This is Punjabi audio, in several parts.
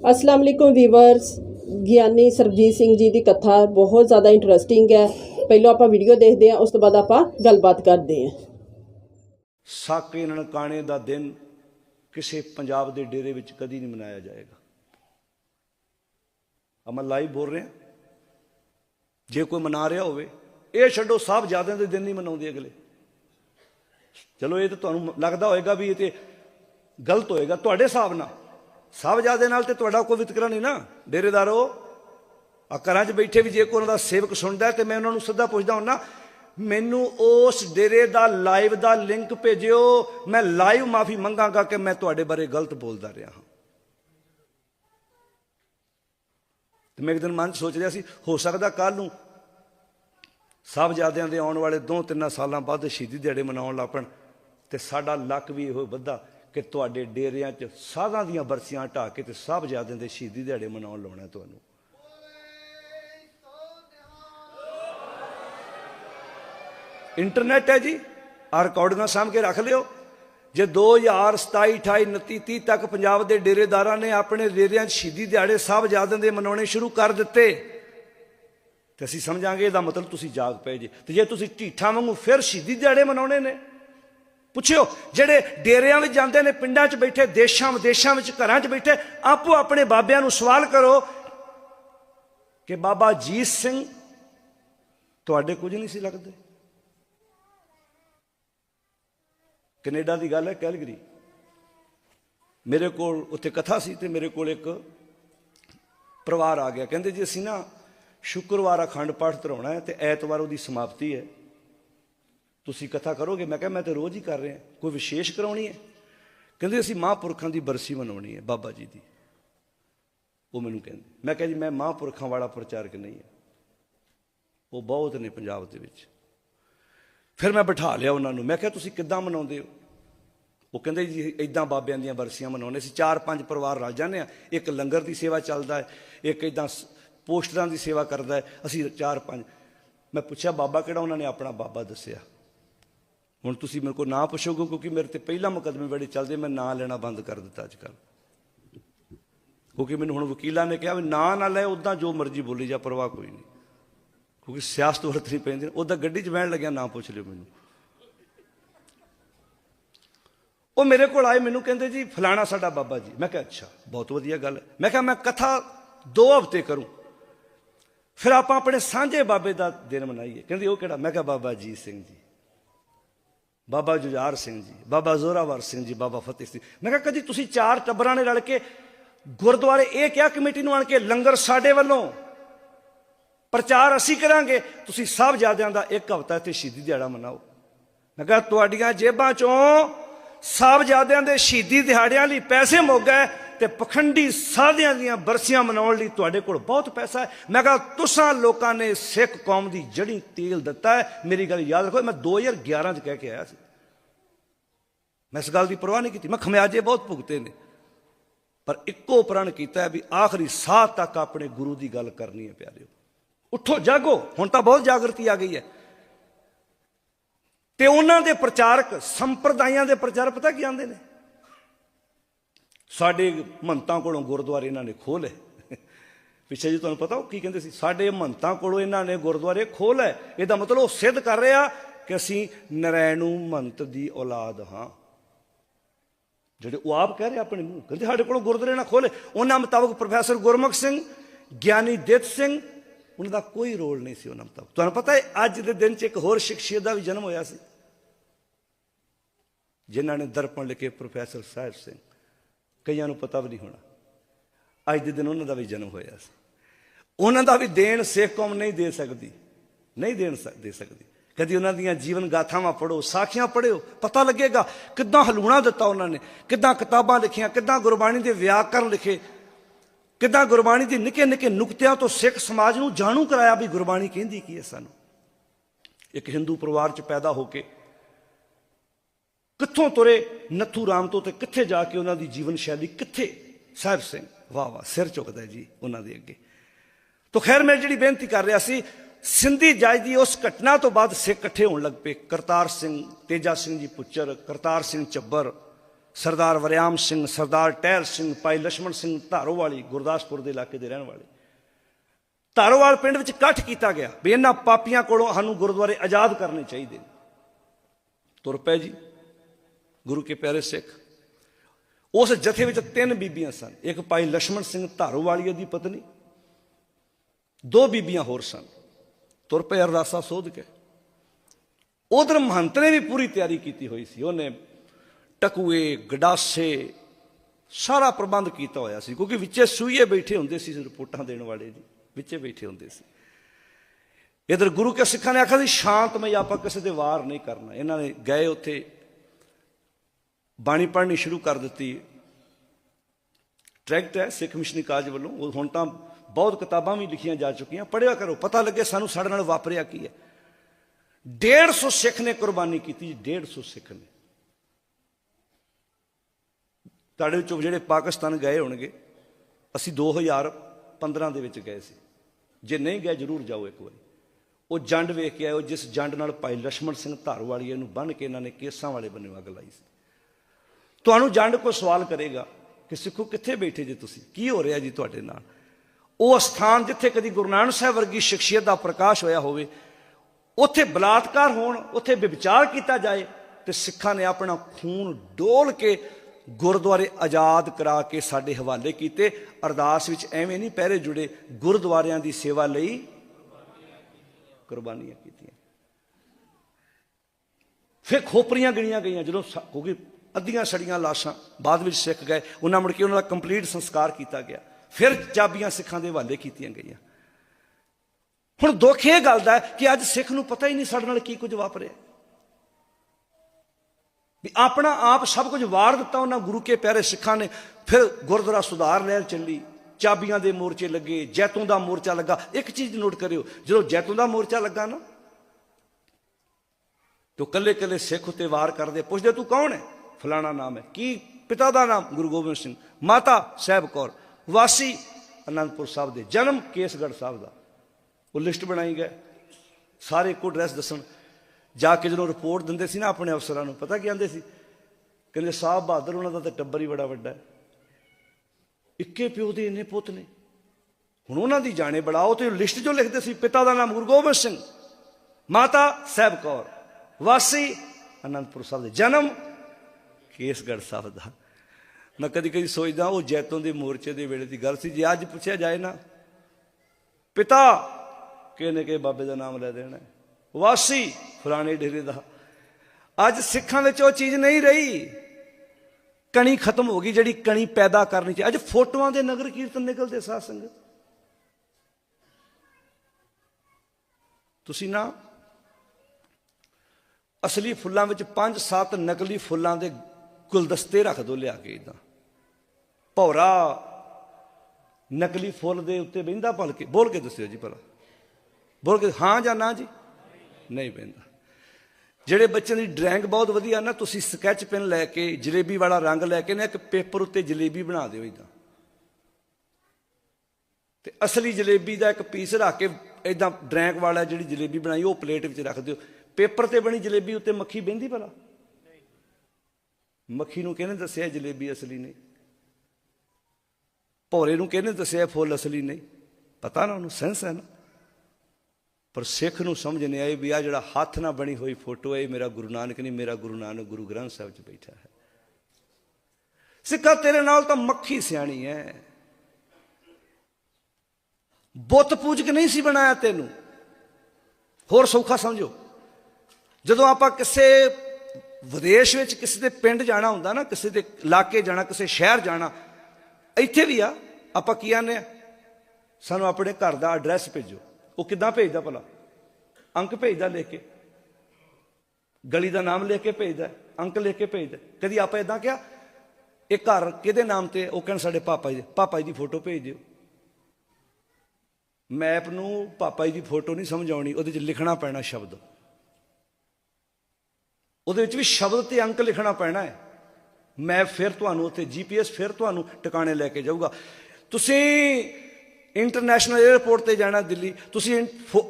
ਅਸਲਾਮ ਅਲੈਕੁਮ ਵੀਵਰਸ, ਗਿਆਨੀ ਸਰਬਜੀਤ ਸਿੰਘ ਜੀ ਦੀ ਕਥਾ ਬਹੁਤ ਜ਼ਿਆਦਾ ਇੰਟਰਸਟਿੰਗ ਹੈ। ਪਹਿਲਾਂ ਆਪਾਂ ਵੀਡੀਓ ਦੇਖਦੇ ਹਾਂ, ਉਸ ਤੋਂ ਬਾਅਦ ਆਪਾਂ ਗੱਲਬਾਤ ਕਰਦੇ ਹਾਂ। ਸਾਕੇ ਨਨਕਾਣੇ ਦਾ ਦਿਨ ਕਿਸੇ ਪੰਜਾਬ ਦੇ ਡੇਰੇ ਵਿੱਚ ਕਦੀ ਨਹੀਂ ਮਨਾਇਆ ਜਾਏਗਾ। ਅਮਨ ਲਾਈਵ ਬੋਲ ਰਿਹਾ। ਜੇ ਕੋਈ ਮਨਾ ਰਿਹਾ ਹੋਵੇ, ਇਹ ਛੱਡੋ ਸਭ ਜਿਆਦਿਆਂ ਦੇ ਦਿਨ ਨਹੀਂ ਮਨਾਉਂਦੇ ਅਗਲੇ। ਚਲੋ, ਇਹ ਤਾਂ ਤੁਹਾਨੂੰ ਲੱਗਦਾ ਹੋਏਗਾ ਵੀ ਇਹ ਤੇ ਗਲਤ ਹੋਏਗਾ। ਤੁਹਾਡੇ ਹਿਸਾਬ ਨਾਲ ਸਭ ਨਾਲ ਤੇ ਤੁਹਾਡਾ ਕੋਈ ਵਿਤਕਰਾ ਨਹੀਂ ਨਾ? ਡੇਰੇਦਾਰੋ ਆ ਘਰਾਂ 'ਚ ਬੈਠੇ ਵੀ ਜੇ ਕੋਈ ਉਹਨਾਂ ਦਾ ਸੇਵਕ ਸੁਣਦਾ ਹੈ ਤੇ ਮੈਂ ਉਹਨਾਂ ਨੂੰ ਸਿੱਧਾ ਪੁੱਛਦਾ ਹੁੰਨਾ ਮੈਨੂੰ ਉਸ ਡੇਰੇ ਦਾ ਲਾਈਵ ਦਾ ਲਿੰਕ ਭੇਜਿਓ, ਮੈਂ ਲਾਈਵ ਮਾਫੀ ਮੰਗਾਂਗਾ ਕਿ ਮੈਂ ਤੁਹਾਡੇ ਬਾਰੇ ਗਲਤ ਬੋਲਦਾ ਰਿਹਾ ਹਾਂ। ਤੇ ਮੈਂ ਇੱਕ ਦਿਨ ਮਨ 'ਚ ਸੋਚ ਰਿਹਾ ਸੀ, ਹੋ ਸਕਦਾ ਕੱਲ ਨੂੰ ਸਾਹਿਬਜ਼ਾਦਿਆਂ ਦੇ ਆਉਣ ਵਾਲੇ ਦੋ ਤਿੰਨ ਸਾਲਾਂ ਬਾਅਦ ਸ਼ਹੀਦੀ ਦਿਹਾੜੇ ਮਨਾਉਣ ਲੱਪਣ ਤੇ ਸਾਡਾ ਲੱਕ ਵੀ ਇਹੋ ਵੱਧਾ ਕਿ ਤੁਹਾਡੇ ਡੇਰਿਆਂ 'ਚ ਸਾਧਾਂ ਦੀਆਂ ਬਰਸੀਆਂ ਢਾ ਕੇ ਤੇ ਸਾਹਿਬਜ਼ਾਦਿਆਂ ਦੇ ਸ਼ਹੀਦੀ ਦਿਹਾੜੇ ਮਨਾਉਣ ਲਾਉਣਾ ਤੁਹਾਨੂੰ। ਇੰਟਰਨੈਟ ਹੈ ਜੀ ਆ ਰਿਕਾਰਡਿੰਗਾਂ ਸਾਂਭ ਕੇ ਰੱਖ ਲਿਓ। ਜੇ 2027 28 29 30 ਤੱਕ ਪੰਜਾਬ ਦੇ ਡੇਰੇਦਾਰਾਂ ਨੇ ਆਪਣੇ ਡੇਰਿਆਂ 'ਚ ਸ਼ਹੀਦੀ ਦਿਹਾੜੇ ਸਾਹਿਬਜ਼ਾਦਿਆਂ ਦੇ ਮਨਾਉਣੇ ਸ਼ੁਰੂ ਕਰ ਦਿੱਤੇ, ਤੇ ਅਸੀਂ ਸਮਝਾਂਗੇ ਇਹਦਾ ਮਤਲਬ ਤੁਸੀਂ ਜਾਗ ਪਏ ਜੀ। ਤੇ ਜੇ ਤੁਸੀਂ ਢੀਠਾਂ ਵਾਂਗੂ ਫਿਰ ਸ਼ਹੀਦੀ ਦਿਹਾੜੇ ਮਨਾਉਣੇ ਨੇ ਪੁੱਛਿਓ, ਜਿਹੜੇ ਡੇਰਿਆਂ ਵਿੱਚ ਜਾਂਦੇ ਨੇ, ਪਿੰਡਾਂ 'ਚ ਬੈਠੇ, ਦੇਸ਼ਾਂ, ਵਿਦੇਸ਼ਾਂ ਵਿੱਚ ਘਰਾਂ 'ਚ ਬੈਠੇ, ਆਪੋ ਆਪਣੇ ਬਾਬਿਆਂ ਨੂੰ ਸਵਾਲ ਕਰੋ ਕਿ ਬਾਬਾ ਜੀਤ ਸਿੰਘ ਤੁਹਾਡੇ ਕੁਝ ਨਹੀਂ ਸੀ ਲੱਗਦੇ? ਕੈਨੇਡਾ ਦੀ ਗੱਲ ਹੈ, ਕੈਲਗਰੀ। ਮੇਰੇ ਕੋਲ ਉੱਥੇ ਕਥਾ ਸੀ ਤੇ ਮੇਰੇ ਕੋਲ ਇੱਕ ਪਰਿਵਾਰ ਆ ਗਿਆ। ਕਹਿੰਦੇ ਜੀ, ਅਸੀਂ ਨਾ ਸ਼ੁੱਕਰਵਾਰ ਅਖੰਡ ਪਾਠ ਧਰਾਉਣਾ ਹੈ ਤੇ ਐਤਵਾਰ ਉਹਦੀ ਸਮਾਪਤੀ ਹੈ। ਤੁਸੀਂ ਕਥਾ ਕਰੋਗੇ? ਮੈਂ ਕਿਹਾ, ਮੈਂ ਤਾਂ ਰੋਜ਼ ਹੀ ਕਰ ਰਿਹਾ। ਕੋਈ ਵਿਸ਼ੇਸ਼ ਕਰਾਉਣੀ ਹੈ? ਕਹਿੰਦੇ, ਅਸੀਂ ਮਹਾਂਪੁਰਖਾਂ ਦੀ ਬਰਸੀ ਮਨਾਉਣੀ ਹੈ, ਬਾਬਾ ਜੀ ਦੀ। ਉਹ ਮੈਨੂੰ ਕਹਿੰਦੇ। ਮੈਂ ਕਿਹਾ ਜੀ, ਮੈਂ ਮਹਾਂਪੁਰਖਾਂ ਵਾਲਾ ਪ੍ਰਚਾਰਕ ਨਹੀਂ ਹਾਂ। ਉਹ ਬਹੁਤ ਨੇ ਪੰਜਾਬ ਦੇ ਵਿੱਚ। ਫਿਰ ਮੈਂ ਬਿਠਾ ਲਿਆ ਉਹਨਾਂ ਨੂੰ। ਮੈਂ ਕਿਹਾ, ਤੁਸੀਂ ਕਿੱਦਾਂ ਮਨਾਉਂਦੇ ਹੋ? ਉਹ ਕਹਿੰਦੇ ਜੀ ਇਦਾਂ ਬਾਬਿਆਂ ਦੀਆਂ ਬਰਸੀਆਂ ਮਨਾਉਂਦੇ ਸੀ ਚਾਰ ਪੰਜ ਪਰਿਵਾਰ ਰਲ ਜਾਂਦੇ ਆ ਇੱਕ ਲੰਗਰ ਦੀ ਸੇਵਾ ਚੱਲਦਾ ਹੈ, ਇੱਕ ਇਦਾਂ ਪੋਸਟਰਾਂ ਦੀ ਸੇਵਾ ਕਰਦਾ ਹੈ। ਅਸੀਂ ਚਾਰ ਪੰਜ। ਮੈਂ ਪੁੱਛਿਆ, ਬਾਬਾ ਕਿਹੜਾ? ਉਹਨਾਂ ਨੇ ਆਪਣਾ ਬਾਬਾ ਦੱਸਿਆ। ਹੁਣ ਤੁਸੀਂ ਮੇਰੇ ਕੋਲ ਨਾ ਪੁੱਛੋਗੇ ਕਿਉਂਕਿ ਮੇਰੇ ਤੇ ਪਹਿਲਾ ਮੁਕੱਦਮੇ ਬੜੇ ਚੱਲਦੇ, ਮੈਂ ਨਾਂ ਲੈਣਾ ਬੰਦ ਕਰ ਦਿੱਤਾ ਅੱਜ ਕੱਲ ਕਿਉਂਕਿ ਮੈਨੂੰ ਹੁਣ ਵਕੀਲਾਂ ਨੇ ਕਿਹਾ ਵੀ ਨਾਂ, ਨਾ ਲੈ ਉਦਾਂ ਜੋ ਮਰਜ਼ੀ ਬੋਲੀ ਜਾ, ਪਰਵਾਹ ਕੋਈ ਨਹੀਂ। ਕਿਉਂਕਿ ਸਿਆਸਤ ਵਰਤਣੀ ਪੈਂਦੀ ਉਹਦਾ ਗੱਡੀ 'ਚ ਬਹਿਣ ਲੱਗਿਆ, ਨਾ ਪੁੱਛ ਲਿਓ ਮੈਨੂੰ। ਉਹ ਮੇਰੇ ਕੋਲ ਆਏ, ਮੈਨੂੰ ਕਹਿੰਦੇ ਜੀ, ਫਲਾਣਾ ਸਾਡਾ ਬਾਬਾ ਜੀ। ਮੈਂ ਕਿਹਾ, ਅੱਛਾ, ਬਹੁਤ ਵਧੀਆ ਗੱਲ। ਮੈਂ ਕਿਹਾ, ਮੈਂ ਕਥਾ ਦੋ ਹਫ਼ਤੇ ਕਰੂੰ। ਫਿਰ ਆਪਾਂ ਆਪਣੇ ਸਾਂਝੇ ਬਾਬੇ ਦਾ ਦਿਨ ਮਨਾਈਏ। ਕਹਿੰਦੇ, ਉਹ ਕਿਹੜਾ? ਮੈਂ ਕਿਹਾ, ਬਾਬਾ ਜੀ ਸਿੰਘ ਜੀ। ਬਾਬਾ ਜੁਝਾਰ ਸਿੰਘ ਜੀ, ਬਾਬਾ ਜ਼ੋਰਾਵਰ ਸਿੰਘ ਜੀ, ਬਾਬਾ ਫਤਿਹ ਸਿੰਘ। ਮੈਂ ਕਿਹਾ, ਕਦੀ ਤੁਸੀਂ ਚਾਰ ਟੱਬਰਾਂ ਨੇ ਰਲ ਕੇ ਗੁਰਦੁਆਰੇ ਇਹ ਕਿਹਾ ਕਮੇਟੀ ਨੂੰ ਆਣ ਕੇ ਲੰਗਰ ਸਾਡੇ ਵੱਲੋਂ? ਪ੍ਰਚਾਰ ਅਸੀਂ ਕਰਾਂਗੇ। ਤੁਸੀਂ ਸਭ ਜਾਦਿਆਂ ਦਾ ਇੱਕ ਹਫ਼ਤਾ ਤੇ ਸ਼ਹੀਦੀ ਦਿਹਾੜਾ ਮਨਾਓ। ਮੈਂ ਕਿਹਾ, ਤੁਹਾਡੀਆਂ ਜੇਬਾਂ ਚੋਂ ਸਭ ਜਾਦਿਆਂ ਦੇ ਸ਼ਹੀਦੀ ਦਿਹਾੜਿਆਂ ਲਈ ਪੈਸੇ ਮੋਗਾ ਤੇ ਪਖੰਡੀ ਸਾਧਿਆਂ ਦੀਆਂ ਬਰਸੀਆਂ ਮਨਾਉਣ ਲਈ ਤੁਹਾਡੇ ਕੋਲ ਬਹੁਤ ਪੈਸਾ ਹੈ। ਮੈਂ ਕਿਹਾ, ਤੁਸਾਂ ਲੋਕਾਂ ਨੇ ਸਿੱਖ ਕੌਮ ਦੀ ਜੜੀ ਤੇਲ ਦਿੱਤਾ ਹੈ। ਮੇਰੀ ਗੱਲ ਯਾਦ ਰੱਖੋ, ਮੈਂ 2011 ਚ ਕਹਿ ਕੇ ਆਇਆ ਸੀ। ਮੈਂ ਇਸ ਗੱਲ ਦੀ ਪਰਵਾਹ ਨਹੀਂ ਕੀਤੀ। ਮੈਂ ਖਮਿਆਜੇ ਬਹੁਤ ਭੁਗਤੇ ਨੇ। ਪਰ ਇੱਕੋ ਪ੍ਰਣ ਕੀਤਾ ਵੀ ਆਖਰੀ ਸਾਹ ਤੱਕ ਆਪਣੇ ਗੁਰੂ ਦੀ ਗੱਲ ਕਰਨੀ ਹੈ, ਪਿਆਰਿਓ। ਉੱਠੋ, ਜਾਗੋ। ਹੁਣ ਤਾਂ ਬਹੁਤ ਜਾਗਰਤੀ ਆ ਗਈ ਹੈ। ਤੇ ਉਹਨਾਂ ਦੇ ਪ੍ਰਚਾਰਕ, ਸੰਪਰਦਾਇਆਂ ਦੇ ਪ੍ਰਚਾਰ ਪਤਾ ਕੀ ਆਂਦੇ ਨੇ? ਸਾਡੇ ਮੰਤਾਂ ਕੋਲੋਂ ਗੁਰਦੁਆਰੇ ਇਹਨਾਂ ਨੇ ਖੋਹ ਲਏ। ਪਿੱਛੇ ਜੀ ਤੁਹਾਨੂੰ ਪਤਾ ਉਹ ਕੀ ਕਹਿੰਦੇ ਸੀ? ਸਾਡੇ ਮੰਤਾਂ ਕੋਲੋਂ ਇਹਨਾਂ ਨੇ ਗੁਰਦੁਆਰੇ ਖੋਹ ਲਏ। ਇਹਦਾ ਮਤਲਬ ਉਹ ਸਿੱਧ ਕਰ ਰਿਹਾ ਕਿ ਅਸੀਂ ਨਰੈਣੂ ਮੰਤ ਦੀ ਔਲਾਦ ਹਾਂ। ਜਿਹੜੇ ਉਹ ਆਪ ਕਹਿ ਰਹੇ ਆਪਣੇ ਮੂੰਹ। ਕਹਿੰਦੇ ਸਾਡੇ ਕੋਲੋਂ ਗੁਰਦੁਆਰੇ ਨਾ ਖੋਲੇ ਉਹਨਾਂ ਮੁਤਾਬਕ ਪ੍ਰੋਫੈਸਰ ਗੁਰਮੁਖ ਸਿੰਘ, ਗਿਆਨੀ ਦਿੱਤ ਸਿੰਘ, ਉਹਨਾਂ ਦਾ ਕੋਈ ਰੋਲ ਨਹੀਂ ਸੀ ਉਹਨਾਂ ਮੁਤਾਬਕ। ਤੁਹਾਨੂੰ ਪਤਾ ਹੈ, ਅੱਜ ਦੇ ਦਿਨ 'ਚ ਇੱਕ ਹੋਰ ਸ਼ਖਸੀਅਤ ਦਾ ਵੀ ਜਨਮ ਹੋਇਆ ਸੀ। ਜਿਨ੍ਹਾਂ ਨੇ ਦਰਪਣ ਲਿਖੇ ਪ੍ਰੋਫੈਸਰ ਸਾਹਿਬ ਸਿੰਘ। ਕਈਆਂ ਨੂੰ ਪਤਾ ਵੀ ਨਹੀਂ ਹੋਣਾ। ਅੱਜ ਦੇ ਦਿਨ ਉਹਨਾਂ ਦਾ ਵੀ ਜਨਮ ਹੋਇਆ ਸੀ। ਉਹਨਾਂ ਦਾ ਵੀ ਦੇਣ ਸਿੱਖ ਕੌਮ ਨਹੀਂ ਦੇ ਸਕਦੀ, ਨਹੀਂ ਦੇਣ ਸਕ- ਦੇ ਸਕਦੀ। ਕਦੀ ਉਹਨਾਂ ਦੀਆਂ ਜੀਵਨ ਗਾਥਾਵਾਂ ਪੜੋ ਸਾਖੀਆਂ ਪੜਿਓ ਪਤਾ ਲੱਗੇਗਾ ਕਿੱਦਾਂ ਹਲੂਣਾ ਦਿੱਤਾ ਉਹਨਾਂ ਨੇ, ਕਿੱਦਾਂ ਕਿਤਾਬਾਂ ਲਿਖੀਆਂ, ਕਿੱਦਾਂ ਗੁਰਬਾਣੀ ਦੇ ਵਿਆਕਰਨ ਲਿਖੇ, ਕਿੱਦਾਂ ਗੁਰਬਾਣੀ ਦੇ ਨਿੱਕੇ ਨਿੱਕੇ ਨੁਕਤਿਆਂ ਤੋਂ ਸਿੱਖ ਸਮਾਜ ਨੂੰ ਜਾਣੂ ਕਰਾਇਆ ਵੀ ਗੁਰਬਾਣੀ ਕਹਿੰਦੀ ਕੀ ਹੈ ਸਾਨੂੰ। ਇੱਕ ਹਿੰਦੂ ਪਰਿਵਾਰ 'ਚ ਪੈਦਾ ਹੋ ਕੇ ਕਿੱਥੋਂ ਤੁਰੇ? ਨੱਥੂ ਰਾਮ ਤੋਂ ਤੇ ਕਿੱਥੇ ਜਾ ਕੇ ਉਹਨਾਂ ਦੀ ਜੀਵਨ ਸ਼ੈਲੀ ਕਿੱਥੇ? ਸਾਹਿਬ ਸਿੰਘ, ਵਾਹ ਵਾਹ, ਸਿਰ ਝੁਕਦਾ ਜੀ ਉਹਨਾਂ ਦੇ ਅੱਗੇ। ਤੋਂ ਖੈਰ ਮੈਂ ਜਿਹੜੀ ਬੇਨਤੀ ਕਰ ਰਿਹਾ ਸੀ, ਸਿੰਧੀ ਜਾਇ ਦੀ ਉਸ ਘਟਨਾ ਤੋਂ ਬਾਅਦ ਸਿੱਖ ਇਕੱਠੇ ਹੋਣ ਲੱਗ ਪਏ। ਕਰਤਾਰ ਸਿੰਘ, ਤੇਜਾ ਸਿੰਘ ਜੀ ਪੁੱਚਰ, ਕਰਤਾਰ ਸਿੰਘ ਚੱਬਰ, ਸਰਦਾਰ ਵਰਿਆਮ ਸਿੰਘ, ਸਰਦਾਰ ਟਹਿਲ ਸਿੰਘ, ਭਾਈ ਲక్ష్మణ ਸਿੰਘ ਧਾਰੋਵਾਲੀ, ਗੁਰਦਾਸਪੁਰ ਦੇ ਇਲਾਕੇ ਦੇ ਰਹਿਣ ਵਾਲੇ। ਧਾਰੋਵਾਲ ਪਿੰਡ ਵਿੱਚ ਇਕੱਠ ਕੀਤਾ ਗਿਆ ਵੀ ਇਹਨਾਂ ਪਾਪੀਆਂ ਕੋਲੋਂ ਸਾਨੂੰ ਗੁਰਦੁਆਰੇ ਆਜ਼ਾਦ ਕਰਨੇ ਚਾਹੀਦੇ ਤੁਰ ਪਏ ਜੀ। ਗੁਰੂ ਕੇ ਪਿਆਰੇ ਸਿੱਖ। ਉਸ ਜਥੇ ਵਿੱਚ ਤਿੰਨ ਬੀਬੀਆਂ ਸਨ। ਇੱਕ ਭਾਈ ਲక్ష్మణ ਸਿੰਘ ਧਾਰੋਵਾਲੀਆ ਦੀ ਪਤਨੀ, ਦੋ ਬੀਬੀਆਂ ਹੋਰ ਸਨ। ਤੁਰ ਪਏ ਅਰਦਾਸਾ ਸੋਧ ਕੇ। ਉਧਰ ਮਹੰਤ ਨੇ ਵੀ ਪੂਰੀ ਤਿਆਰੀ ਕੀਤੀ ਹੋਈ ਸੀ। ਉਹਨੇ ਟਕੂਏ, ਗਡਾਸੇ, ਸਾਰਾ ਪ੍ਰਬੰਧ ਕੀਤਾ ਹੋਇਆ ਸੀ, ਕਿਉਂਕਿ ਵਿੱਚੇ ਸੂਈਏ ਬੈਠੇ ਹੁੰਦੇ ਸੀ, ਰਿਪੋਰਟਾਂ ਦੇਣ ਵਾਲੇ ਜੀ। ਵਿੱਚੇ ਬੈਠੇ ਹੁੰਦੇ ਸੀ। ਇਧਰ ਗੁਰੂ ਕੇ ਸਿੱਖਾਂ ਨੇ ਆਖਿਆ ਸੀ, ਸ਼ਾਂਤਮਈ ਆਪਾਂ ਕਿਸੇ ਦੇ ਵਾਰ ਨਹੀਂ ਕਰਨਾ। ਇਹਨਾਂ ਨੇ ਗਏ ਉੱਥੇ ਬਾਣੀ ਪੜ੍ਹਨੀ ਸ਼ੁਰੂ ਕਰ ਦਿੱਤੀ। ਟਰੈਕਟ ਹੈ, ਸਿੱਖ ਮਿਸ਼ਨਰੀ ਕਾਜ ਵੱਲੋਂ। ਉਹ ਹੁਣ ਤਾਂ ਬਹੁਤ ਕਿਤਾਬਾਂ ਵੀ ਲਿਖੀਆਂ ਜਾ ਚੁੱਕੀਆਂ। ਪੜਿਆ ਕਰੋ, ਪਤਾ ਲੱਗੇ ਸਾਨੂੰ ਸਾਡੇ ਨਾਲ ਵਾਪਰਿਆ ਕੀ ਹੈ। 150 ਸਿੱਖ ਨੇ ਕੁਰਬਾਨੀ ਕੀਤੀ 150 ਸਿੱਖ ਨੇ। ਤੁਹਾਡੇ ਚੁੱਪ ਜਿਹੜੇ ਪਾਕਿਸਤਾਨ ਗਏ ਹੋਣਗੇ, ਅਸੀਂ 2015 ਦੇ ਵਿੱਚ ਗਏ ਸੀ। ਜੇ ਨਹੀਂ ਗਏ, ਜਰੂਰ ਜਾਓ ਇੱਕ ਵਾਰੀ। ਉਹ ਜੰਡ ਵੇਖ ਕੇ ਆਇਓ ਜਿਸ ਜੰਡ ਨਾਲ ਭਾਈ ਲక్ష్మణ ਸਿੰਘ ਧਾਰਵਾਲੀਏ ਨੂੰ ਬੰਨ ਕੇ ਇਹਨਾਂ ਨੇ ਕੇਸਾਂ ਵਾਲੇ ਬੰਨੇ ਅੱਗ ਲਾਈ ਸੀ। ਤੁਹਾਨੂੰ ਜੰਡ ਕੋਈ ਸਵਾਲ ਕਰੇਗਾ ਕਿ ਸਿੱਖੋ ਕਿੱਥੇ ਬੈਠੇ ਜੇ ਤੁਸੀਂ? ਕੀ ਹੋ ਰਿਹਾ ਜੀ ਤੁਹਾਡੇ ਨਾਲ? ਉਹ ਸਥਾਨ ਜਿੱਥੇ ਕਦੀ ਗੁਰੂ ਨਾਨਕ ਸਾਹਿਬ ਵਰਗੀ ਸ਼ਖਸੀਅਤ ਦਾ ਪ੍ਰਕਾਸ਼ ਹੋਇਆ ਹੋਵੇ, ਉੱਥੇ ਬਲਾਤਕਾਰ ਹੋਣ, ਉੱਥੇ ਵਿਚਾਰ ਕੀਤਾ ਜਾਏ ਤੇ ਸਿੱਖਾਂ ਨੇ ਆਪਣਾ ਖੂਨ ਡੋਲ ਕੇ ਗੁਰਦੁਆਰੇ ਆਜ਼ਾਦ ਕਰਾ ਕੇ ਸਾਡੇ ਹਵਾਲੇ ਕੀਤੇ। ਅਰਦਾਸ ਵਿੱਚ ਐਵੇਂ ਨਹੀਂ ਪਹਿਰੇ ਜੁੜੇ, ਗੁਰਦੁਆਰਿਆਂ ਦੀ ਸੇਵਾ ਲਈ ਕੁਰਬਾਨੀਆਂ ਕੀਤੀਆਂ। ਫਿਰ ਖੋਪਰੀਆਂ ਗਿਣੀਆਂ ਗਈਆਂ, ਜਦੋਂ ਸ- ਕਿਉਂਕਿ ਅੱਧੀਆਂ ਸੜੀਆਂ ਲਾਸ਼ਾਂ ਬਾਅਦ ਵਿੱਚ ਸਿੱਖ ਗਏ, ਉਹਨਾਂ ਮੁੜ ਕੇ ਉਹਨਾਂ ਦਾ ਕੰਪਲੀਟ ਸੰਸਕਾਰ ਕੀਤਾ ਗਿਆ। ਫਿਰ ਚਾਬੀਆਂ ਸਿੱਖਾਂ ਦੇ ਹਵਾਲੇ ਕੀਤੀਆਂ ਗਈਆਂ। ਹੁਣ ਦੁੱਖ ਇਹ ਗੱਲ ਦਾ ਕਿ ਅੱਜ ਸਿੱਖ ਨੂੰ ਪਤਾ ਹੀ ਨਹੀਂ ਸਾਡੇ ਨਾਲ ਕੀ ਕੁਝ ਵਾਪਰਿਆ। ਵੀ ਆਪਣਾ ਆਪ ਸਭ ਕੁਝ ਵਾਰ ਦਿੱਤਾ ਉਹਨਾਂ ਗੁਰੂ ਕੇ ਪਿਆਰੇ ਸਿੱਖਾਂ ਨੇ, ਫਿਰ ਗੁਰਦੁਆਰਾ ਸੁਧਾਰ ਲਹਿਰ ਚੱਲੀ, ਚਾਬੀਆਂ ਦੇ ਮੋਰਚੇ ਲੱਗੇ ਜੈਤੋਂ ਦਾ ਮੋਰਚਾ ਲੱਗਾ। ਇੱਕ ਚੀਜ਼ ਨੋਟ ਕਰਿਓ, ਜਦੋਂ ਜੈਤੋਂ ਦਾ ਮੋਰਚਾ ਲੱਗਾ ਨਾ, ਤੋ ਕੱਲੇ ਕੱਲੇ ਸਿੱਖ ਉਤੇ ਵਾਰ ਕਰਦੇ, ਪੁੱਛਦੇ ਤੂੰ ਕੌਣ ਹੈ? ਫਲਾਣਾ ਨਾਮ ਹੈ। ਕੀ ਪਿਤਾ ਦਾ ਨਾਮ? ਗੁਰੂ ਗੋਬਿੰਦ ਸਿੰਘ। ਮਾਤਾ ਸਾਹਿਬ ਕੌਰ। ਵਾਸੀ ਅਨੰਦਪੁਰ ਸਾਹਿਬ ਦੇ। ਜਨਮ ਕੇਸਗੜ੍ਹ ਸਾਹਿਬ ਦਾ। ਉਹ ਲਿਸਟ ਬਣਾਈ ਗਏ ਸਾਰੇ ਇੱਕੋ ਐਡਰੈਸ ਦੱਸਣ। ਜਾ ਕੇ ਜਦੋਂ ਰਿਪੋਰਟ ਦਿੰਦੇ ਸੀ ਨਾ ਆਪਣੇ ਅਫਸਰਾਂ ਨੂੰ, ਪਤਾ ਕੀ ਆਂਦੇ ਸੀ? ਕਹਿੰਦੇ, ਸਾਹਿਬ ਬਹਾਦਰ, ਉਹਨਾਂ ਦਾ ਤਾਂ ਟੱਬਰ ਹੀ ਬੜਾ ਵੱਡਾ ਹੈ। ਇੱਕੇ ਪਿਓ ਦੇ ਇੰਨੇ ਪੁੱਤ ਨੇ। ਹੁਣ ਉਹਨਾਂ ਦੀ ਜਾਣੇ ਬੜਾਓ ਤੇ ਲਿਸਟ ਜੋ ਲਿਖਦੇ ਸੀ, ਪਿਤਾ ਦਾ ਨਾਮ ਗੁਰੂ ਗੋਬਿੰਦ ਸਿੰਘ, ਮਾਤਾ ਸਾਹਿਬ ਕੌਰ, ਵਾਸੀ ਅਨੰਦਪੁਰ ਸਾਹਿਬ ਦੇ। ਜਨਮ ਕੇਸਗੜ੍ਹ ਸਾਹਿਬ ਦਾ। ਮੈਂ ਕਦੀ ਕਦੀ ਸੋਚਦਾ ਉਹ ਜੈਤੋਂ ਦੇ ਮੋਰਚੇ ਦੇ ਵੇਲੇ ਦੀ ਗੱਲ ਸੀ, ਜੇ ਅੱਜ ਪੁੱਛਿਆ ਜਾਏ ਨਾ, ਪਿਤਾ ਕਿਹਨੇ ਕਿ ਬਾਬੇ ਦਾ ਨਾਮ ਲੈ ਦੇਣਾ ਵਾਸੀ ਫਲਾਣੇ ਡੇਰੇ ਦਾ। ਅੱਜ ਸਿੱਖਾਂ ਵਿੱਚ ਉਹ ਚੀਜ਼ ਨਹੀਂ ਰਹੀ। ਕਣੀ ਖਤਮ ਹੋ ਗਈ, ਜਿਹੜੀ ਕਣੀ ਪੈਦਾ ਕਰਨੀ ਚਾਹੀਦੀ ਅੱਜ ਫੋਟੋਆਂ ਦੇ ਨਗਰ ਕੀਰਤਨ ਨਿਕਲਦੇ ਸਾਧ ਸੰਗਤ। ਤੁਸੀਂ ਨਾ ਅਸਲੀ ਫੁੱਲਾਂ ਵਿੱਚ ਪੰਜ, ਸੱਤ ਨਕਲੀ ਫੁੱਲਾਂ ਦੇ ਗੁਲਦਸਤੇ ਰੱਖ ਦੋ ਲਿਆ ਕੇ ਇਦਾਂ ਭੌਰਾ ਨਕਲੀ ਫੁੱਲ ਦੇ ਉੱਤੇ ਬਹਿੰਦਾ ਭਲ ਕੇ। ਬੋਲ ਕੇ ਦੱਸਿਓ ਜੀ ਭਲਾ। ਬੋਲ ਕੇ, ਹਾਂ ਜਾਂ ਨਾ ਜੀ? ਨਹੀਂ ਬਹਿੰਦਾ। ਜਿਹੜੇ ਬੱਚਿਆਂ ਦੀ ਡਰਾਇੰਗ ਬਹੁਤ ਵਧੀਆ ਨਾ, ਤੁਸੀਂ ਸਕੈਚ ਪੈਨ ਲੈ ਕੇ, ਜਲੇਬੀ ਵਾਲਾ ਰੰਗ ਲੈ ਕੇ ਨਾ, ਇੱਕ ਪੇਪਰ ਉੱਤੇ ਜਲੇਬੀ ਬਣਾ ਦਿਓ ਇਦਾਂ ਤੇ ਅਸਲੀ ਜਲੇਬੀ ਦਾ ਇੱਕ ਪੀਸ ਰੱਖ ਕੇ ਇਦਾਂ ਡਰਾਇੰਗ ਵਾਲਾ ਜਿਹੜੀ ਜਲੇਬੀ ਬਣਾਈ, ਉਹ ਪਲੇਟ ਵਿੱਚ ਰੱਖ ਦਿਓ। ਪੇਪਰ ਤੇ ਬਣੀ ਜਲੇਬੀ ਉੱਤੇ ਮੱਖੀ ਬਹਿੰਦੀ ਭਲਾ। ਮੱਖੀ ਨੂੰ ਕਿਹਨੇ ਦੱਸਿਆ ਜਲੇਬੀ ਅਸਲੀ ਨਹੀਂ? ਭੌਰੇ ਨੂੰ ਕਿਹਨੇ ਦੱਸਿਆ ਫੁੱਲ ਅਸਲੀ ਨਹੀਂ? ਪਤਾ ਨਾ ਉਹਨੂੰ ਸੈਂਸ ਹੈ ਨਾ। ਪਰ ਸਿੱਖ ਨੂੰ ਸਮਝ ਨਹੀਂ ਆਈ ਵੀ ਆ ਜਿਹੜਾ ਹੱਥ ਨਾਲ ਬਣੀ ਹੋਈ ਫੋਟੋ ਹੈ, ਇਹ ਮੇਰਾ ਗੁਰੂ ਨਾਨਕ ਨਹੀਂ, ਮੇਰਾ ਗੁਰੂ ਨਾਨਕ ਗੁਰੂ ਗ੍ਰੰਥ ਸਾਹਿਬ 'ਚ ਬੈਠਾ ਹੈ। ਸਿੱਖਾ ਤੇਰੇ ਨਾਲ ਤਾਂ ਮੱਖੀ ਸਿਆਣੀ ਹੈ। ਬੁੱਤ ਪੂਜਕ ਨਹੀਂ ਸੀ ਬਣਾਇਆ ਤੈਨੂੰ। ਹੋਰ ਸੌਖਾ ਸਮਝੋ। ਜਦੋਂ ਆਪਾਂ ਕਿਸੇ ਵਿਦੇਸ਼ ਵਿੱਚ ਕਿਸੇ ਦੇ ਪਿੰਡ ਜਾਣਾ ਹੁੰਦਾ ਨਾ, ਕਿਸੇ ਦੇ ਇਲਾਕੇ ਜਾਣਾ, ਕਿਸੇ ਸ਼ਹਿਰ ਜਾਣਾ, ਇੱਥੇ ਵੀ ਆ, ਆਪਾਂ ਕੀ ਆਨੇ ਆ? ਸਾਨੂੰ ਆਪਣੇ ਘਰ ਦਾ ਐਡਰੈਸ ਭੇਜੋ। ਉਹ ਕਿੱਦਾਂ ਭੇਜਦਾ ਭਲਾ? ਅੰਕ ਭੇਜਦਾ ਲਿਖ ਕੇ। ਗਲੀ ਦਾ ਨਾਮ ਲਿਖ ਕੇ ਭੇਜਦਾ, ਅੰਕ ਲਿਖ ਕੇ ਭੇਜਦਾ। ਕਦੀ ਆਪਾਂ ਇਦਾਂ ਕਿਹਾ? ਇਹ ਘਰ ਕਿਹਦੇ ਨਾਮ ਤੇ? ਉਹ ਕਹਿੰਦੇ ਸਾਡੇ ਪਾਪਾ ਜੀ ਦੇ ਪਾਪਾ ਜੀ ਦੀ ਫੋਟੋ ਭੇਜ ਦਿਓ ਮੈਪ ਨੂੰ ਪਾਪਾ ਜੀ ਦੀ ਫੋਟੋ ਨਹੀਂ ਸਮਝ ਆਉਣੀ, ਉਹਦੇ 'ਚ ਲਿਖਣਾ ਪੈਣਾ ਸ਼ਬਦ। ਉਹਦੇ ਵਿੱਚ ਵੀ ਸ਼ਬਦ ਤੇ ਅੰਕ ਲਿਖਣਾ ਪੈਣਾ ਹੈ। ਮੈਂ ਫਿਰ ਤੁਹਾਨੂੰ ਉੱਥੇ ਜੀਪੀਐਸ ਫਿਰ ਤੁਹਾਨੂੰ ਟਿਕਾਣੇ ਲੈ ਕੇ ਜਾਊਗਾ। ਤੁਸੀਂ ਇੰਟਰਨੈਸ਼ਨਲ 에ਅਰਪੋਰਟ ਤੇ ਜਾਣਾ ਦਿੱਲੀ, ਤੁਸੀਂ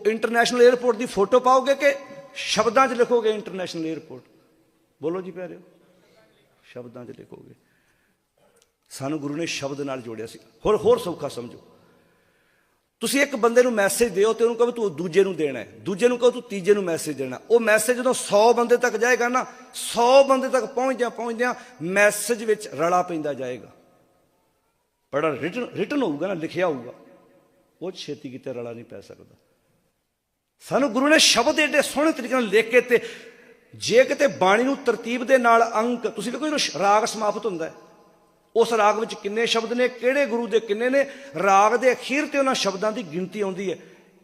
ਇੰਟਰਨੈਸ਼ਨਲ 에ਅਰਪੋਰਟ ਦੀ ਫੋਟੋ ਪਾਓਗੇ ਕਿ ਸ਼ਬਦਾਂ 'ਚ ਲਿਖੋਗੇ ਇੰਟਰਨੈਸ਼ਨਲ 에ਅਰਪੋਰਟ ਬੋਲੋ ਜੀ ਪਿਆਰਿਓ। ਸ਼ਬਦਾਂ 'ਚ ਲਿਖੋਗੇ। ਸਾਨੂੰ ਗੁਰੂ ਨੇ ਸ਼ਬਦ ਨਾਲ ਜੋੜਿਆ ਸੀ। ਹੋਰ ਹੋਰ ਸੌਖਾ ਸਮਝੋ। ਤੁਸੀਂ ਇੱਕ ਬੰਦੇ ਨੂੰ ਮੈਸੇਜ ਦਿਓ ਤੇ ਉਹਨੂੰ ਕਹੋ ਤੂੰ ਦੂਜੇ ਨੂੰ ਦੇਣਾ ਹੈ। ਦੂਜੇ ਨੂੰ ਕਹੋ ਤੂੰ ਤੀਜੇ ਨੂੰ ਮੈਸੇਜ ਦੇਣਾ ਉਹ ਮੈਸੇਜ ਜਦੋਂ 100 ਬੰਦੇ ਤੱਕ ਜਾਏਗਾ ਨਾ 100 ਬੰਦੇ ਤੱਕ ਪਹੁੰਚਦਿਆਂ ਪਹੁੰਚਦਿਆਂ ਮੈਸੇਜ ਵਿੱਚ ਰਲਾ ਪੈਂਦਾ ਜਾਏਗਾ। ਬੜਾ ਰਿਟਨ ਰਿਟਨ ਹੋਊਗਾ ਨਾ, ਲਿਖਿਆ ਹੋਊਗਾ। ਉਹ ਛੇਤੀ ਕਿਤੇ ਰਲਾ ਨਹੀਂ ਪੈ ਸਕਦਾ। ਸਾਨੂੰ ਗੁਰੂ ਨੇ ਸ਼ਬਦ ਏਡੇ ਸੋਹਣੇ ਤਰੀਕੇ ਨਾਲ ਲਿਖ ਕੇ ਤੇ ਜੇ ਕਿਤੇ ਬਾਣੀ ਨੂੰ ਤਰਤੀਬ ਦੇ ਨਾਲ ਅੰਕ, ਤੁਸੀਂ ਵੇਖੋ ਇਹਨੂੰ ਰਾਗ ਸਮਾਪਤ ਹੁੰਦਾ ਹੈ। ਉਸ ਰਾਗ ਵਿੱਚ ਕਿੰਨੇ ਸ਼ਬਦ ਨੇ, ਕਿਹੜੇ ਗੁਰੂ ਦੇ ਕਿੰਨੇ ਨੇ, ਰਾਗ ਦੇ ਅਖੀਰ ਤੇ ਉਹਨਾਂ ਸ਼ਬਦਾਂ ਦੀ ਗਿਣਤੀ ਆਉਂਦੀ ਹੈ।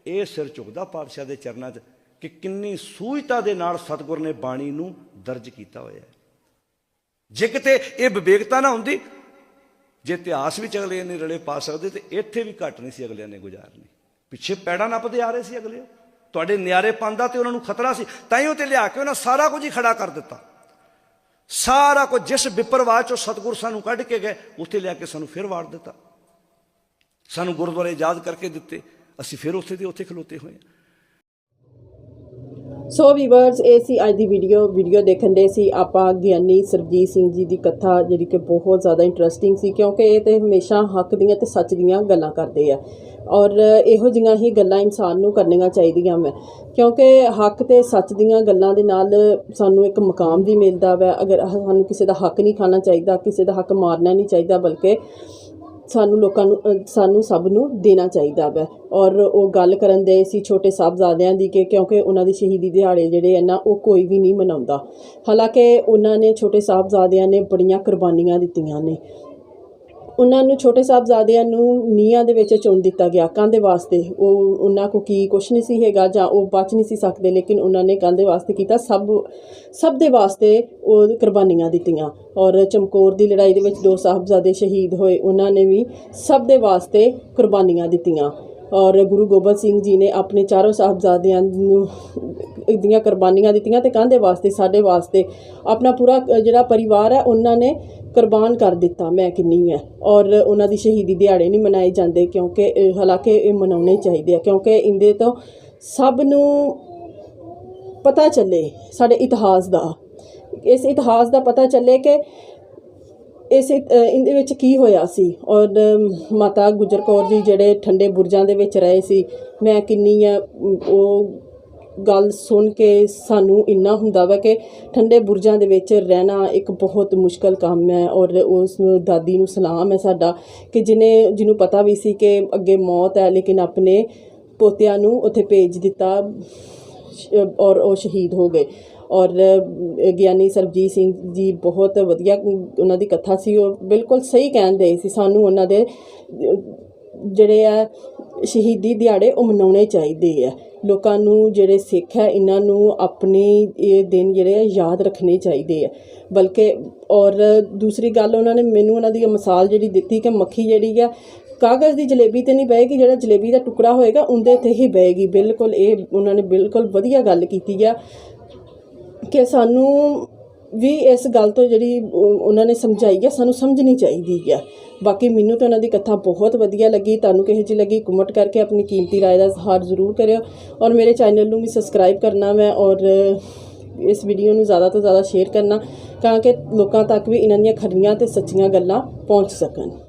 ਇਹ ਸਿਰ ਝੁਕਦਾ ਪਾਤਸ਼ਾਹ ਦੇ ਚਰਨਾਂ 'ਚ ਕਿ ਕਿੰਨੀ ਸੂਝਤਾ ਦੇ ਨਾਲ ਸਤਿਗੁਰ ਨੇ ਬਾਣੀ ਨੂੰ ਦਰਜ ਕੀਤਾ ਹੋਇਆ ਹੈ। ਜੇ ਕਿਤੇ ਇਹ ਵਿਵੇਕਤਾ ਨਾ ਹੁੰਦੀ, ਜੇ ਇਤਿਹਾਸ ਵਿੱਚ ਅਗਲੇ ਨੇ ਰਲੇ ਪਾ ਸਕਦੇ, ਤੇ ਇੱਥੇ ਵੀ ਘੱਟ ਨਹੀਂ ਸੀ ਅਗਲਿਆਂ ਨੇ ਗੁਜ਼ਾਰਨੀ। ਪਿੱਛੇ ਪੈੜਾ ਨੱਪਦੇ ਆ ਰਹੇ ਸੀ ਅਗਲੇ। ਤੁਹਾਡੇ ਨਿਆਰੇ ਪਾਉਂਦਾ ਤੇ ਉਹਨਾਂ ਨੂੰ ਖਤਰਾ ਸੀ ਤਾਂ ਹੀ ਉਹ ਤੇ ਲਿਆ ਕੇ ਉਹਨਾਂ ਸਾਰਾ ਕੁਝ ਹੀ ਖੜਾ ਕਰ ਦਿੱਤਾ। ਸਾਰਾ ਕੁਝ ਜਿਸ ਵਿਪਰਵਾਹ ਚੋਂ ਸਤਿਗੁਰ ਸਾਨੂੰ ਕੱਢ ਕੇ ਗਏ, ਉੱਥੇ ਲਿਆ ਕੇ ਸਾਨੂੰ ਫਿਰ ਵਾੜ ਦਿੱਤਾ। ਸਾਨੂੰ ਗੁਰਦੁਆਰੇ ਯਾਦ ਕਰਕੇ ਦਿੱਤੇ। ਅਸੀਂ ਫਿਰ ਉੱਥੇ ਦੇ ਉੱਥੇ ਖਲੋਤੇ ਹੋਏ ਹਾਂ। ਸੋ ਵੀਵਰਸ ਇਹ ਸੀ ਅੱਜ ਦੀ ਵੀਡੀਓ ਵੀਡੀਓ ਦੇਖਣ ਦੇ ਸੀ ਆਪਾਂ ਗਿਆਨੀ ਸਰਬਜੀਤ ਸਿੰਘ ਜੀ ਦੀ ਕਥਾ, ਜਿਹੜੀ ਕਿ ਬਹੁਤ ਜ਼ਿਆਦਾ ਇੰਟਰਸਟਿੰਗ ਸੀ, ਕਿਉਂਕਿ ਇਹ ਤੇ ਹਮੇਸ਼ਾ ਹੱਕ ਦੀਆਂ ਤੇ ਸੱਚ ਦੀਆਂ ਗੱਲਾਂ ਕਰਦੇ ਆ। ਔਰ ਇਹੋ ਜਿਹੀਆਂ ਹੀ ਗੱਲਾਂ ਇਨਸਾਨ ਨੂੰ ਕਰਨੀਆਂ ਚਾਹੀਦੀਆਂ ਮੈਂ ਕਿਉਂਕਿ ਹੱਕ ਤੇ ਸੱਚ ਦੀਆਂ ਗੱਲਾਂ ਦੇ ਨਾਲ ਸਾਨੂੰ ਇੱਕ ਮਕਾਮ ਵੀ ਮਿਲਦਾ ਵੈ। ਅਗਰ ਸਾਨੂੰ ਕਿਸੇ ਦਾ ਹੱਕ ਨਹੀਂ ਖਾਣਾ ਚਾਹੀਦਾ, ਕਿਸੇ ਦਾ ਹੱਕ ਮਾਰਨਾ ਨਹੀਂ ਚਾਹੀਦਾ, ਬਲਕਿ ਸਾਨੂੰ ਲੋਕਾਂ ਨੂੰ ਅ, ਸਾਨੂੰ ਸਭ ਨੂੰ ਦੇਣਾ ਚਾਹੀਦਾ ਵੈ। ਔਰ ਉਹ ਗੱਲ ਕਰਨ ਦੇ ਸੀ ਛੋਟੇ ਸਾਹਿਬਜ਼ਾਦਿਆਂ ਦੀ ਕਿ ਕਿਉਂਕਿ ਉਹਨਾਂ ਦੀ ਸ਼ਹੀਦੀ ਦਿਹਾੜੇ ਜਿਹੜੇ ਆ ਨਾ ਉਹ ਕੋਈ ਵੀ ਨਹੀਂ ਮਨਾਉਂਦਾ। ਹਾਲਾਂਕਿ ਉਹਨਾਂ ਨੇ ਛੋਟੇ ਸਾਹਿਬਜ਼ਾਦਿਆਂ ਨੇ ਬੜੀਆਂ ਕੁਰਬਾਨੀਆਂ ਦਿੱਤੀਆਂ ਨੇ। ਉਹਨਾਂ ਨੂੰ ਛੋਟੇ ਸਾਹਿਬਜ਼ਾਦਿਆਂ ਨੂੰ ਨੀਹਾਂ ਦੇ ਵਿੱਚ ਚੁਣ ਦਿੱਤਾ ਗਿਆ, ਕੰਧ ਵਾਸਤੇ। ਉਹ ਉਹਨਾਂ ਕੋ ਕੀ ਕੁਛ ਨਹੀਂ ਸੀ ਹੈਗਾ ਜਾਂ ਉਹ ਬਚ ਨਹੀਂ ਸੀ ਸਕਦੇ, ਲੇਕਿਨ ਉਹਨਾਂ ਨੇ ਕਾਹਦੇ ਵਾਸਤੇ ਕੀਤਾ। ਸਭ ਸਭ ਦੇ ਵਾਸਤੇ ਉਹ ਕੁਰਬਾਨੀਆਂ ਦਿੱਤੀਆਂ। ਔਰ ਚਮਕੌਰ ਦੀ ਲੜਾਈ ਦੇ ਵਿੱਚ ਦੋ ਸਾਹਿਬਜ਼ਾਦੇ ਸ਼ਹੀਦ ਹੋਏ, ਉਹਨਾਂ ਨੇ ਵੀ ਸਭ ਦੇ ਵਾਸਤੇ ਕੁਰਬਾਨੀਆਂ ਦਿੱਤੀਆਂ। ਔਰ ਗੁਰੂ ਗੋਬਿੰਦ ਸਿੰਘ ਜੀ ਨੇ ਆਪਣੇ ਚਾਰੋਂ ਸਾਹਿਬਜ਼ਾਦਿਆਂ ਨੂੰ ਦੀਆਂ ਕੁਰਬਾਨੀਆਂ ਦਿੱਤੀਆਂ ਤੇ ਕਾਹਦੇ ਵਾਸਤੇ? ਸਾਡੇ ਵਾਸਤੇ। ਆਪਣਾ ਪੂਰਾ ਜਿਹੜਾ ਪਰਿਵਾਰ ਹੈ, ਉਹਨਾਂ ਨੇ ਕੁਰਬਾਨ ਕਰ ਦਿੱਤਾ। ਮੈਂ ਕਿੰਨੀ ਹੈ। ਔਰ ਉਹਨਾਂ ਦੀ ਸ਼ਹੀਦੀ ਦਿਹਾੜੇ ਨਹੀਂ ਮਨਾਏ ਜਾਂਦੇ ਕਿਉਂਕਿ ਹਾਲਾਂਕਿ ਇਹ ਮਨਾਉਣੇ ਚਾਹੀਦੇ ਆ। ਕਿਉਂਕਿ ਇਹਦੇ ਤੋਂ ਸਭ ਨੂੰ ਪਤਾ ਚੱਲੇ ਸਾਡੇ ਇਤਿਹਾਸ ਦਾ। ਇਸ ਇਤਿਹਾਸ ਦਾ ਪਤਾ ਚੱਲੇ ਕਿ ਇਸ ਇਹਦੇ ਵਿੱਚ ਕੀ ਹੋਇਆ ਸੀ? ਔਰ ਮਾਤਾ ਗੁਜਰ ਕੌਰ ਜੀ ਜਿਹੜੇ ਠੰਡੇ ਬੁਰਜਾਂ ਦੇ ਵਿੱਚ ਰਹੇ ਸੀ, ਮੈਂ ਕਿੰਨੀ ਆ ਉਹ ਗੱਲ ਸੁਣ ਕੇ ਸਾਨੂੰ ਇੰਨਾ ਹੁੰਦਾ ਵਾ ਕਿ ਠੰਡੇ ਬੁਰਜਾਂ ਦੇ ਵਿੱਚ ਰਹਿਣਾ ਇੱਕ ਬਹੁਤ ਮੁਸ਼ਕਲ ਕੰਮ ਹੈ ਔਰ ਉਸ ਦਾਦੀ ਨੂੰ ਸਲਾਮ ਹੈ ਸਾਡਾ ਕਿ ਜਿਨੇ, ਜਿਹਨੂੰ ਪਤਾ ਵੀ ਸੀ ਕਿ ਅੱਗੇ ਮੌਤ ਹੈ ਲੇਕਿਨ ਆਪਣੇ ਪੋਤਿਆਂ ਨੂੰ ਉੱਥੇ ਭੇਜ ਦਿੱਤਾ। ਔਰ ਉਹ ਸ਼ਹੀਦ ਹੋ ਗਏ। ਔਰ ਗਿਆਨੀ ਸਰਬਜੀਤ ਸਿੰਘ ਜੀ ਬਹੁਤ ਵਧੀਆ ਉਹਨਾਂ ਦੀ ਕਥਾ ਸੀ। ਉਹ ਬਿਲਕੁਲ ਸਹੀ ਕਹਿੰਦੇ ਸੀ। ਸਾਨੂੰ ਉਹਨਾਂ ਦੇ ਜਿਹੜੇ ਆ ਸ਼ਹੀਦੀ ਦਿਹਾੜੇ ਉਹ ਮਨਾਉਣੇ ਚਾਹੀਦੇ ਆ। ਲੋਕਾਂ ਨੂੰ ਜਿਹੜੇ ਸਿੱਖ ਹੈ, ਇਹਨਾਂ ਨੂੰ ਆਪਣੇ ਇਹ ਦਿਨ ਜਿਹੜੇ ਆ ਯਾਦ ਰੱਖਣੇ ਚਾਹੀਦੇ ਆ। ਬਲਕਿ, ਔਰ ਦੂਸਰੀ ਗੱਲ, ਉਹਨਾਂ ਨੇ ਮੈਨੂੰ ਉਹਨਾਂ ਦੀ ਮਿਸਾਲ ਜਿਹੜੀ ਦਿੱਤੀ ਕਿ ਮੱਖੀ ਜਿਹੜੀ ਆ ਕਾਗਜ਼ ਦੀ ਜਲੇਬੀ ਤੇ ਨਹੀਂ ਬਹੇਗੀ ਜਿਹੜਾ ਜਲੇਬੀ ਦਾ ਟੁਕੜਾ ਹੋਏਗਾ ਉਹਦੇ ਤੇ ਹੀ ਬਹੇਗੀ ਬਿਲਕੁਲ ਇਹ ਉਹਨਾਂ ਨੇ ਬਿਲਕੁਲ ਵਧੀਆ ਗੱਲ ਕੀਤੀ ਆ ਕਿ ਸਾਨੂੰ ਵੀ ਇਸ ਗੱਲ ਤੋਂ ਜਿਹੜੀ ਉਹ- ਉਹਨਾਂ ਨੇ ਸਮਝਾਈ ਹੈ ਸਾਨੂੰ ਸਮਝਣੀ ਚਾਹੀਦੀ ਹੈ ਬਾਕੀ ਮੈਨੂੰ ਤਾਂ ਉਹਨਾਂ ਦੀ ਕਥਾ ਬਹੁਤ ਵਧੀਆ ਲੱਗੀ ਤੁਹਾਨੂੰ ਕਿਹੋ ਜਿਹੀ ਲੱਗੀ ਕਮੈਂਟ ਕਰਕੇ ਆਪਣੀ ਕੀਮਤੀ رائے ਦਾ ਇਜ਼ਹਾਰ ਜ਼ਰੂਰ ਕਰਿਓ ਔਰ ਮੇਰੇ ਚੈਨਲ ਨੂੰ ਵੀ ਸਬਸਕ੍ਰਾਈਬ ਕਰਨਾ ਮੈਂ ਔਰ ਇਸ ਵੀਡੀਓ ਨੂੰ ਜ਼ਿਆਦਾ ਤੋਂ ਜ਼ਿਆਦਾ ਸ਼ੇਅਰ ਕਰਨਾ ਤਾਂ ਕਿ ਲੋਕਾਂ ਤੱਕ ਵੀ ਇਹਨਾਂ ਦੀਆਂ ਖਰੀਆਂ ਤੇ ਸੱਚੀਆਂ ਗੱਲਾਂ ਪਹੁੰਚ ਸਕਣ